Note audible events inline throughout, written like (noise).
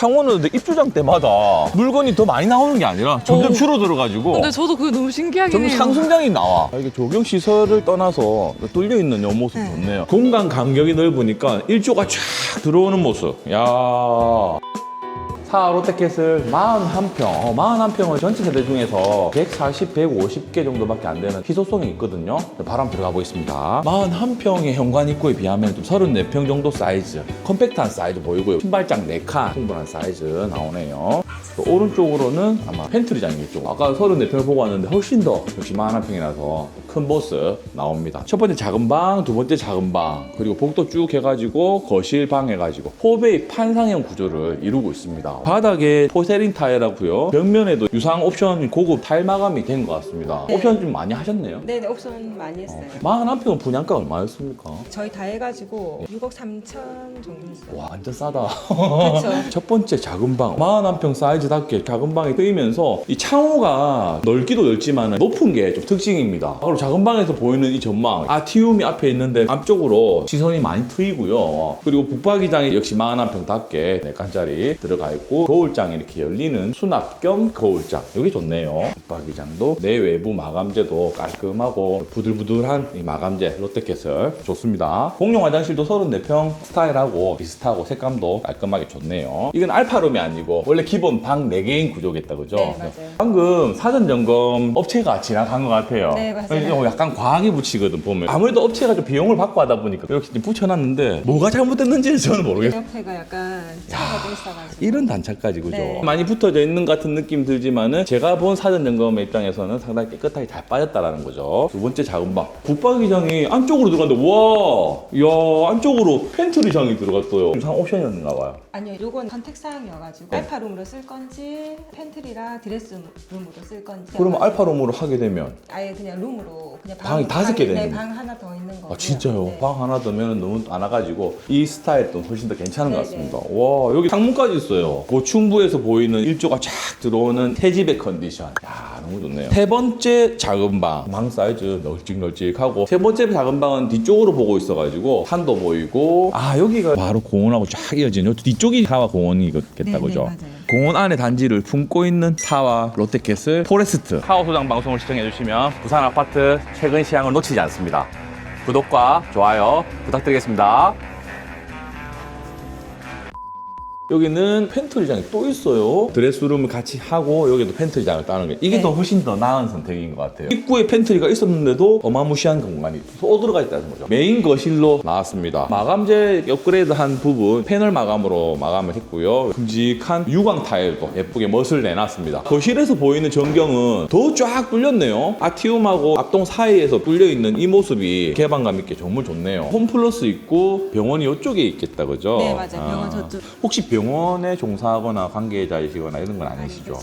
창원은 입주장 때마다 물건이 더 많이 나오는 게 아니라 점점 어. 줄어들어가지고 근데 저도 그게 너무 신기하긴 점점 해요. 상승장이 나와. 아, 이게 조경 시설을 떠나서 뚫려 있는 요 모습 좋네요. 공간 간격이 넓으니까 일조가 쫙 들어오는 모습. 야. 사 롯데캐슬 41평. 어, 41평은 전체 세대 중에서 140, 150개 정도밖에 안 되는 희소성이 있거든요. 바람 들어가 보겠습니다. 41평의 현관 입구에 비하면 좀 34평 정도 사이즈. 컴팩트한 사이즈 보이고요. 신발장 4칸 충분한 사이즈 나오네요. 또 오른쪽으로는 아마 팬트리장이겠죠. 아까 34평을 보고 왔는데 훨씬 더 역시 41평이라서 큰 모습 나옵니다. 첫 번째 작은 방, 두 번째 작은 방, 그리고 복도 쭉 해가지고 거실 방 해가지고 포베이 판상형 구조를 이루고 있습니다. 바닥에 포세린 타일하고요. 벽면에도 유상 옵션 고급 타일 마감이 된 것 같습니다. 네. 옵션 좀 많이 하셨네요. 네네 옵션 많이 했어요. 41평은 분양가 얼마였습니까? 저희 다 해가지고 6억 3천 정도 했어요. 와 완전 싸다. 그렇죠. (laughs) 첫 번째 작은 방 41평 사이즈답게 작은 방에 뜨이면서 이 창호가 넓기도 넓지만 높은 게 좀 특징입니다 그리고 작은 방에서 보이는 이 전망 아티움이 앞에 있는데 앞쪽으로 시선이 많이 트이고요. 그리고 북박이장이 역시 41평답게 4칸짜리 들어가 있고 거울장이 이렇게 열리는 수납 겸 거울장. 여기 좋네요. 북박이장도 내외부 마감재도 깔끔하고 부들부들한 이 마감재 롯데캐슬. 좋습니다. 공용 화장실도 34평 스타일하고 비슷하고 색감도 깔끔하게 좋네요. 이건 알파룸이 아니고 원래 기본 방 4개인 구조겠다 그죠? 네, 맞아요. 방금 사전 점검 업체가 지나간 것 같아요. 네, 맞아요. 그래서 약간 과하게 붙이거든 보면 아무래도 업체가 좀 비용을 받고 하다 보니까 이렇게 좀 붙여놨는데 뭐가 잘못됐는지 저는 모르겠어요 옆에가 약간 차가 돼 있어가지고. 이런 단차까지 그죠? 네. 많이 붙어져 있는 것 같은 느낌 들지만은 제가 본 사전 점검의 입장에서는 상당히 깨끗하게 잘 빠졌다라는 거죠. 두 번째 작은 방. 붙박이장이 안쪽으로 들어갔는데 와, 이야 안쪽으로 팬트리장이 들어갔어요. 이상 옵션이었나 봐요. 아니요, 요건 선택 사항이어가지고 네. 알파룸으로 쓸 건지 팬트리라 드레스룸으로 쓸 건지. 그러면 알파룸으로 하게 되면 아예 그냥 룸으로 그냥 방이 다섯 개 되는 네? 방 하나 더 있는 거. 아 진짜요? 방 하나 더면 너무 안 와가지고 이 스타일도 훨씬 더 괜찮은 것 네네. 같습니다. 와 여기 창문까지 있어요. 고충부에서 보이는 일조가 쫙 들어오는 새집의 컨디션. 야 너무 좋네요. 세 번째 작은 방. 방 사이즈 널찍널찍하고 세 번째 작은 방은 뒤쪽으로 보고 있어가지고 산도 보이고 아 여기가 바로 공원하고 쫙 이어지는 요 뒤쪽이 사와 공원이겠다 네, 그죠? 네, 맞아요. 공원 안에 단지를 품고 있는 사와 롯데캐슬 포레스트 사호 소장 방송을 시청해주시면 부산 아파트 최근 시향을 놓치지 않습니다. 구독과 좋아요 부탁드리겠습니다. 여기는 팬트리장이 또 있어요. 드레스룸을 같이 하고 여기도 팬트리장을 따는 게 이게 네. 더 훨씬 더 나은 선택인 것 같아요. 입구에 팬트리가 있었는데도 어마무시한 공간이 또 들어가 있다는 거죠. 메인 거실로 나왔습니다. 마감재 업그레이드한 부분 패널 마감으로 마감을 했고요. 큼직한 유광 타일도 예쁘게 멋을 내놨습니다. 거실에서 보이는 전경은 더 쫙 뚫렸네요. 아티움하고 앞동 사이에서 뚫려 있는 이 모습이 개방감 있게 정말 좋네요. 홈플러스 있고 병원이 이쪽에 있겠다 그죠? 네, 맞아요. 병원 저쪽. 혹시 병 원에 종사하거나 관계자이시거나 이런 건 아니시죠?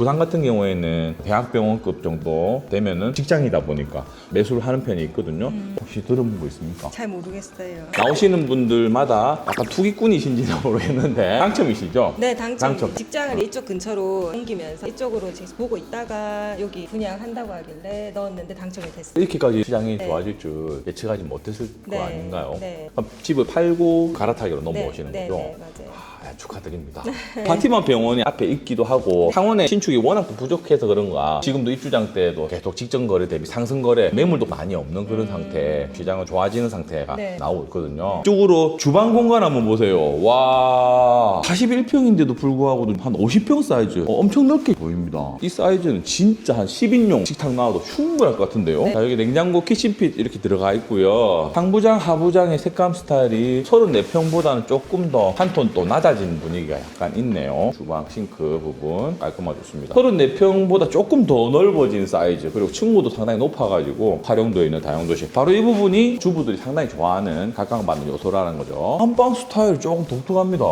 부산 같은 경우에는 대학병원급 정도 되면은 직장이다 보니까 매수를 하는 편이 있거든요. 음. 혹시 들어본 거 있습니까? 잘 모르겠어요. 나오시는 분들마다 약간 투기꾼이신지는 (laughs) 모르겠는데 당첨이시죠? 네, 당첨. 당첨. 직장을 이쪽 근처로 옮기면서 이쪽으로 지금 보고 있다가 여기 분양한다고 하길래 넣었는데 당첨이 됐어요. 이렇게까지 시장이 네. 좋아질 줄 예측하지 못했을 네, 거 아닌가요? 네. 그럼 집을 팔고 갈아타기로 넘어오시는 네, 거죠? 네, 네, 맞아요. 아, 축하드립니다. (laughs) 파티만 병원이 앞에 있기도 하고 창원의 신축 이 워낙 또 부족해서 그런가 지금도 입주장 때도 계속 직전 거래 대비 상승 거래 매물도 많이 없는 그런 상태 시장은 좋아지는 상태가 네. 나오고 있거든요. 이쪽으로 주방 공간 한번 보세요. 와 41평인데도 불구하고 한 50평 사이즈 어, 엄청 넓게 보입니다. 이 사이즈는 진짜 한 10인용 식탁 나와도 충분할 것 같은데요. 네. 자, 여기 냉장고 키친핏 이렇게 들어가 있고요. 상부장 하부장의 색감 스타일이 34평보다는 조금 더 한 톤 또 낮아진 분위기가 약간 있네요. 주방 싱크 부분 깔끔하게 좋습니다. 34평보다 조금 더 넓어진 사이즈 그리고 층고도 상당히 높아가지고 활용도에 있는 다용도실 바로 이 부분이 주부들이 상당히 좋아하는 각광받는 요소라는 거죠. 한방 스타일 조금 독특합니다.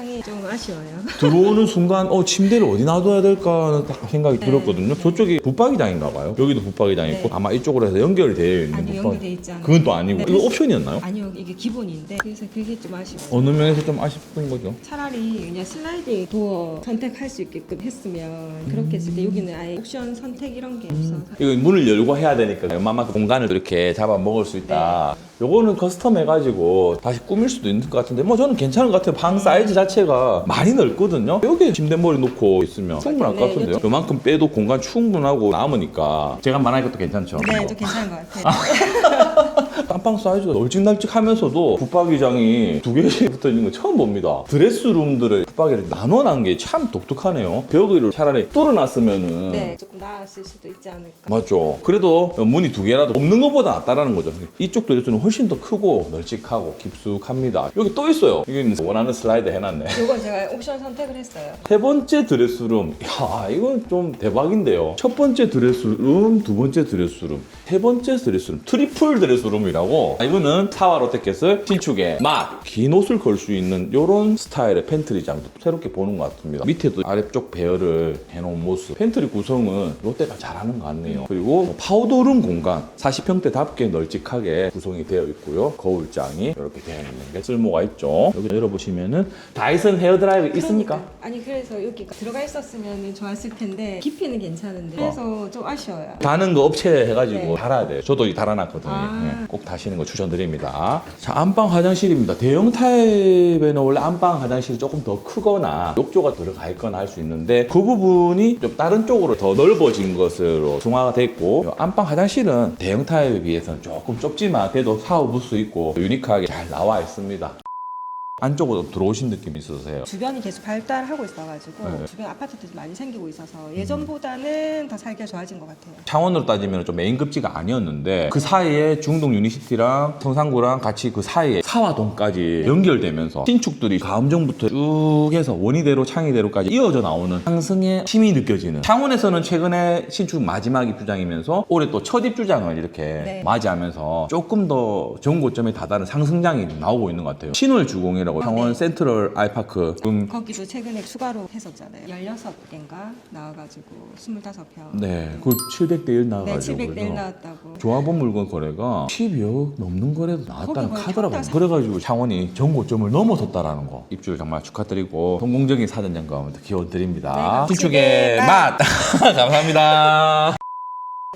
이 안방이 좀 아쉬워요. (laughs) 들어오는 순간 어 침대를 어디 놔둬야 될까 하는 딱 생각이 들었거든요. 저쪽이 붙박이장인가 봐요. 여기도 붙박이장 있고 네. 아마 이쪽으로 해서 연결이 되어 있는 아니요, 붙박- 연결돼 있지 않아요. 그건 또 아니고 네. 이거 옵션이었나요? 아니요, 이게 기본인데 그래서 그게 좀 아쉬워요. 어느 면에서 좀 아쉽은 거죠. 차라리 그냥 슬라이딩 도어 선택할 수 있게끔 했으면 그렇게 했을 때 여기는 아예 옵션 선택 이런 게 없어서 이거 문을 열고 해야 되니까 웬만큼 공간을 이렇게 잡아 먹을 수 있다. 요거는 커스텀 해가지고 다시 꾸밀 수도 있는 것 같은데 뭐 저는 괜찮은 것 같아요. 방 사이즈 자체가 많이 넓거든요. 여기 침대머리 놓고 있으면 충분할 것 네, 같은데요. 요만큼 빼도 공간 충분하고 남으니까 제가 말하는 것도 괜찮죠. 네, 좀 괜찮은 것 같아요. (laughs) 땀방 사이즈가 널찍널찍하면서도 붙박이장이 두 개씩 (laughs) 붙어 있는 거 처음 봅니다. 드레스룸들을 붙박이를 나눠놓은 게참 독특하네요. 벽을 차라리 뚫어놨으면은 네, 조금 나았을 수도 있지 않을까. 맞죠. 그래도 문이 두 개라도 없는 것보다 낫다라는 거죠. 이쪽 드레스는 훨씬 더 크고 널찍하고 깊숙합니다. 여기 또 있어요. 여기는 원하는 슬라이드 해놨네. (laughs) 이건 제가 옵션 선택을 했어요. 세 번째 드레스룸. 야, 이건 좀 대박인데요. 첫 번째 드레스룸, 두 번째 드레스룸, 세 번째 드레스룸, 트리플 드레스룸 이라고. 아, 이거는 사와 롯데캐슬 신축의 맛. 긴 옷을 걸 수 있는 이런 스타일의 팬트리장도 새롭게 보는 것 같습니다. 밑에도 아래쪽 배열을 해놓은 모습. 팬트리 구성은 롯데가 잘하는 것 같네요. 그리고 뭐 파우더룸 공간. 40평대답게 널찍하게 구성이 되어 있고요. 거울장이 이렇게 되어 있는 게 쓸모가 있죠. 여기 열어보시면은 다이슨 헤어드라이어 있습니까? 그러니까. 아니 그래서 여기 들어가 있었으면 좋았을 텐데 깊이는 괜찮은데 그래서 좀 아쉬워요. 다는 거 업체 해가지고 네. 달아야 돼요. 저도 이 달아놨거든요. 아. 예, 꼭 다시는 거 추천드립니다. 자, 안방 화장실입니다. 대형 타입에는 원래 안방 화장실이 조금 더 크거나 욕조가 들어가 있거나 할 수 있는데 그 부분이 좀 다른 쪽으로 더 넓어진 것으로 중화가 됐고 이 안방 화장실은 대형 타입에 비해서는 조금 좁지만 그래도 샤워 부스 있고 유니크하게 잘 나와 있습니다. 안쪽으로 들어오신 느낌이 있으세요? 주변이 계속 발달하고 있어가지고 네. 주변 아파트들이 많이 생기고 있어서 예전보다는 더 살기가 좋아진 것 같아요. 창원으로 따지면 좀 메인 급지가 아니었는데 그 사이에 중동 유니시티랑 성산구랑 같이 그 사이에 사화동까지 연결되면서 신축들이 가음정부터 쭉 해서 원희대로 창의대로까지 이어져 나오는 상승의 힘이 느껴지는 창원에서는 최근에 신축 마지막 입주장이면서 올해 또 첫 입주장을 이렇게 네. 맞이하면서 조금 더 전고점에 다다른 상승장이 나오고 있는 것 같아요 신월 주공이라 고 창원 네. 센트럴 아이파크 음, 거기도 최근에 추가로 했었잖아요. 16개인가 나와가지고 25평. 네, 그 700대 1 네, 나와가지고 700대 1 그래서 나왔다고. 조합원 물건 거래가 12억 넘는 거래도 나왔다는 카더라고요. 그래가지고 창원이 전고점을 넘어섰다라는 거. 입주 정말 축하드리고 성공적인 사전 점검 기원 드립니다. 네, 신축의 맛! (laughs) 감사합니다.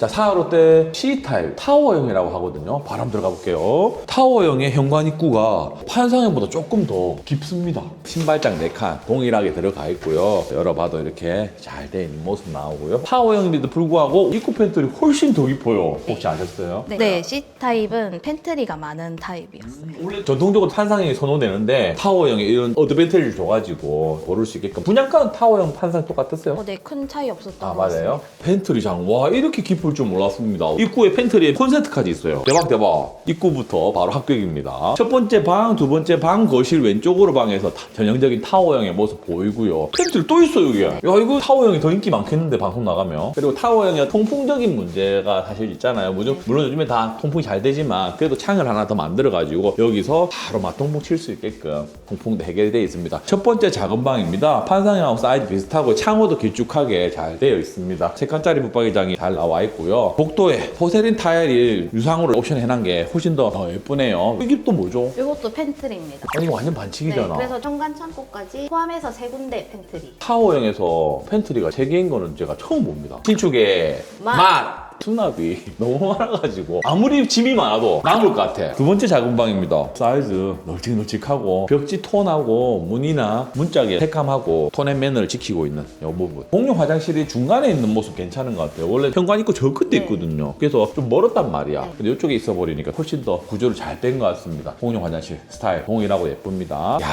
자, 사하롯데 C타입 타워형이라고 하거든요. 바람 들어가 볼게요. 타워형의 현관 입구가 판상형보다 조금 더 깊습니다. 신발장 4칸 동일하게 들어가 있고요. 열어봐도 이렇게 잘 돼 있는 모습 나오고요. 타워형임에도 불구하고 입구 팬들이 훨씬 더 깊어요. 혹시 아셨어요? 네, C타입은 팬트리가 많은 타입이었어요. 원래 전통적으로 판상형이 선호되는데 타워형에 이런 어드밴티지를 줘가지고 고를 수 있게끔 분양가는 타워형 판상 똑같았어요? 어, 네, 큰 차이 없었던 아 것 같습니다. 맞아요? 팬트리 장 와 이렇게 깊을 줄 몰랐습니다. 입구에 팬트리에 콘센트까지 있어요. 대박 대박. 입구부터 바로 합격입니다. 첫 번째 방, 두 번째 방 거실 왼쪽으로 방에서 다- 전형적인 타워형의 모습 보이고요. 팬트리 또 있어 여기 야 이거 타워형이 더 인기 많겠는데 방송 나가면. 그리고 타워형이 통풍적인 문제가 사실 있잖아요. 물론, 물론 요즘에 다 통풍이 잘 되지만 그래도 창을 하나 더 만들어 가지고 여기서 바로 맞통풍 칠 수 있게끔 통풍도 해결되어 있습니다. 첫 번째 작은 방입니다. 판상형하고 사이즈 비슷하고 창호도 길쭉하게 잘 되어 있습니다. 세 칸짜리 붙박이장이 잘 나와 있고 요 복도에 포세린 타일이 유상으로 옵션 해놓은 게 훨씬 더 어, 예쁘네요 이게 또 뭐죠? 이것도 팬트리입니다. 아니 이거 완전 네, 반칙이잖아 그래서 현관 창고까지 포함해서 세 군데 팬트리. 타워형에서 팬트리가 세 개인 거는 제가 처음 봅니다. 신축의 맛! 맛! 수납이 (laughs) 너무 많아가지고 아무리 짐이 많아도 남을 것 같아. 두 번째 작은 방입니다. 사이즈 널찍널찍하고 벽지 톤하고 문이나 문짝에 색감하고 톤앤맨을 지키고 있는 이 부분. 공용 화장실이 중간에 있는 모습 괜찮은 것 같아요. 원래 현관 있고 저 끝에 네. 있거든요. 그래서 좀 멀었단 말이야. 네. 근데 이쪽에 있어 버리니까 훨씬 더 구조를 잘 뺀 것 같습니다. 공용 화장실 스타일 동일하고 예쁩니다. 야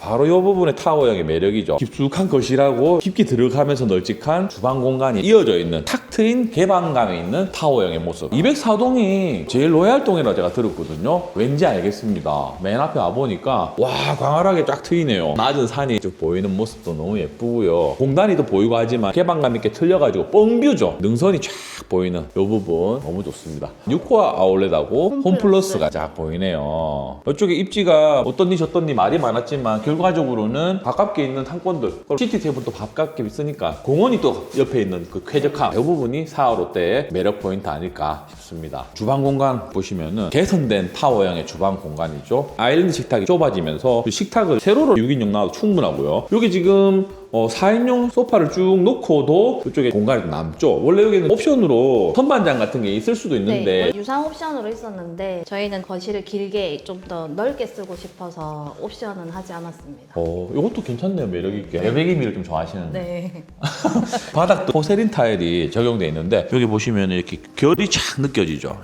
바로 이 부분의 타워형의 매력이죠. 깊숙한 거실하고 깊게 들어가면서 널찍한 주방 공간이 이어져 있는 탁 트인 개방감 이 있는 타워형의 모습. 204동이 제일 로얄동이라고 제가 들었거든요. 왠지 알겠습니다. 맨 앞에 와보니까 와 광활하게 쫙 트이네요. 낮은 산이 쭉 보이는 모습도 너무 예쁘고요. 공단이도 보이고 하지만 개방감 있게 틀려가지고 뻥뷰죠. 능선이 쫙 보이는 이 부분 너무 좋습니다. 6호와 아울렛하고 홈플러스. 홈플러스가 쫙 보이네요. 이쪽에 입지가 어떤니 저떤니 말이 많았지만 결과적으로는 가깝게 있는 상권들 시티 또 가깝게 있으니까 공원이 또 옆에 있는 그 쾌적함 이 부분이 사하 롯데의 매력 포인트 아닐까 싶습니다. 주방 공간 보시면은 개선된 타워형의 주방 공간이죠. 아일랜드 식탁이 좁아지면서 그 식탁을 세로로 6인용 나와도 충분하고요. 여기 지금 어, 4인용 소파를 쭉 놓고도 이쪽에 공간이 좀 남죠. 원래 여기는 옵션으로 선반장 같은 게 있을 수도 있는데 네, 유상 옵션으로 있었는데 저희는 거실을 길게 좀 더 넓게 쓰고 싶어서 옵션은 하지 않았습니다. 어, 이것도 괜찮네요. 매력 있게. 외배기미를 좀 좋아하시는 데. 네. (laughs) 바닥도 포세린 타일이 적용돼 있는데 여기 보시면 이렇게 결이 착 느껴지죠. 이야,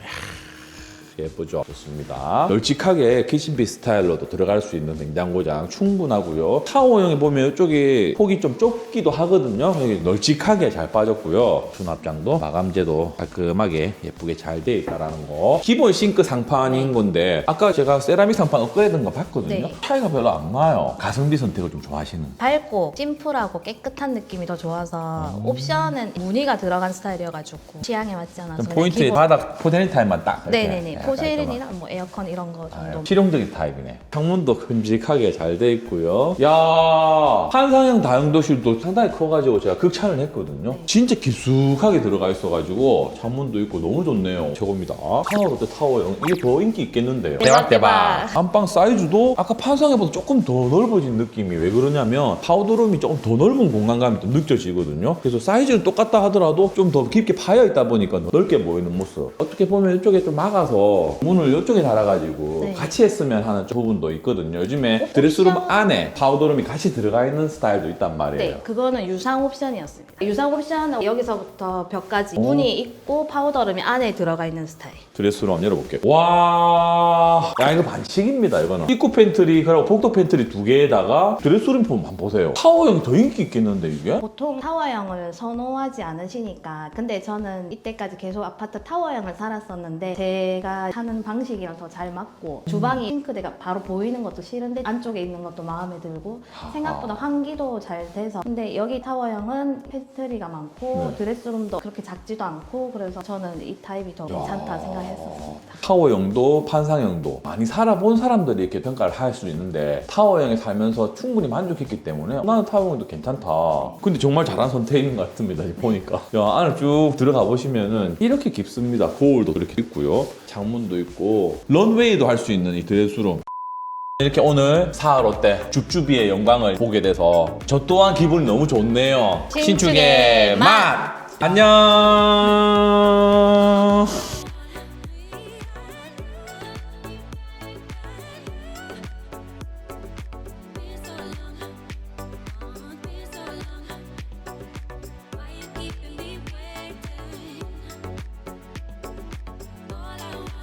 예쁘죠? 좋습니다. 널찍하게 키친비 스타일로도 들어갈 수 있는 냉장고장 충분하고요. 타워형에 보면 이쪽이 폭이 좀 좁기도 하거든요. 여기 널찍하게 잘 빠졌고요. 수납장도 마감재도 깔끔하게 예쁘게 잘돼 있다라는 거. 기본 싱크 상판인 건데 아까 제가 세라믹 상판 업그레이드한 거 봤거든요. 네. 차이가 별로 안 나요. 가성비 선택을 좀 좋아하시는. 밝고 심플하고 깨끗한 느낌이 더 좋아서 옵션은 무늬가 들어간 스타일이어가지고 취향에 맞지 않아서 그냥 포인트 기본- 바닥 포세린 타일만 딱. 이렇게 네네네 네, 포세린이랑 뭐 에어컨 이런 거 깔끔하게. 정도 아, 실용적인 타입이네. 창문도 큼직하게 잘 돼 있고요. 야 한상형 다용도실도 상당히 커가지고 제가 극찬을 했거든요. 네. 진짜 깊숙하게 들어가 있어가지고 창문도 있고 너무 좋네요. 최고입니다. 타워 롯데 타워형 이게 더 인기 있겠는데요. 대박, 대박. 안방 사이즈도 아까 판상에보다 조금 더 넓어진 느낌이 왜 그러냐면 파우더룸이 조금 더 넓은 공간감이 또 느껴지거든요. 그래서 사이즈는 똑같다 하더라도 좀 더 깊게 파여 있다 보니까 넓게 보이는 모습. 어떻게 보면 이쪽에 좀 막아서 문을 이쪽에 달아가지고 네. 같이 했으면 하는 부분도 있거든요. 요즘에 드레스룸 옵션? 안에 파우더룸이 같이 들어가 있는 스타일도 있단 말이에요. 네, 그거는 유상 옵션이었습니다. 유상 옵션은 여기서부터 벽까지 어. 문이 있고 파우더룸이 안에 들어가 있는 스타일. 드레스룸 한번 열어볼게요. 와, 야 이거 반칙입니다. 이거는 입구 팬트리 그리고 복도 팬트리 두 개에다가 드레스룸 한번 보세요. 타워형 더 인기 있겠는데 이게? 보통 타워형을 선호하지 않으시니까 근데 저는 이때까지 계속 아파트 타워형을 살았었는데 제가 사는 방식이랑 더 잘 맞고 주방이 싱크대가 바로 보이는 것도 싫은데 안쪽에 있는 것도 마음에 들고 생각보다 환기도 잘 돼서 근데 여기 타워형은 팬트리가 많고 네. 드레스룸도 그렇게 작지도 않고 그래서 저는 이 타입이 더 괜찮다 생각했었습니다. 타워형도 판상형도 많이 살아본 사람들이 이렇게 평가를 할 수 있는데 타워형에 살면서 충분히 만족했기 때문에 나는 타워형도 괜찮다. 근데 정말 잘한 선택인 것 같습니다. 보니까. 야, 안을 쭉 들어가 보시면은 이렇게 깊습니다. 거울도 이렇게 있고요. 창 문도 있고 런웨이도 할 수 있는 이 드레스룸. 이렇게 오늘 사하 롯데 줍줍이의 영광을 보게 돼서 저 또한 기분이 너무 좋네요. 신축의 맛! 안녕.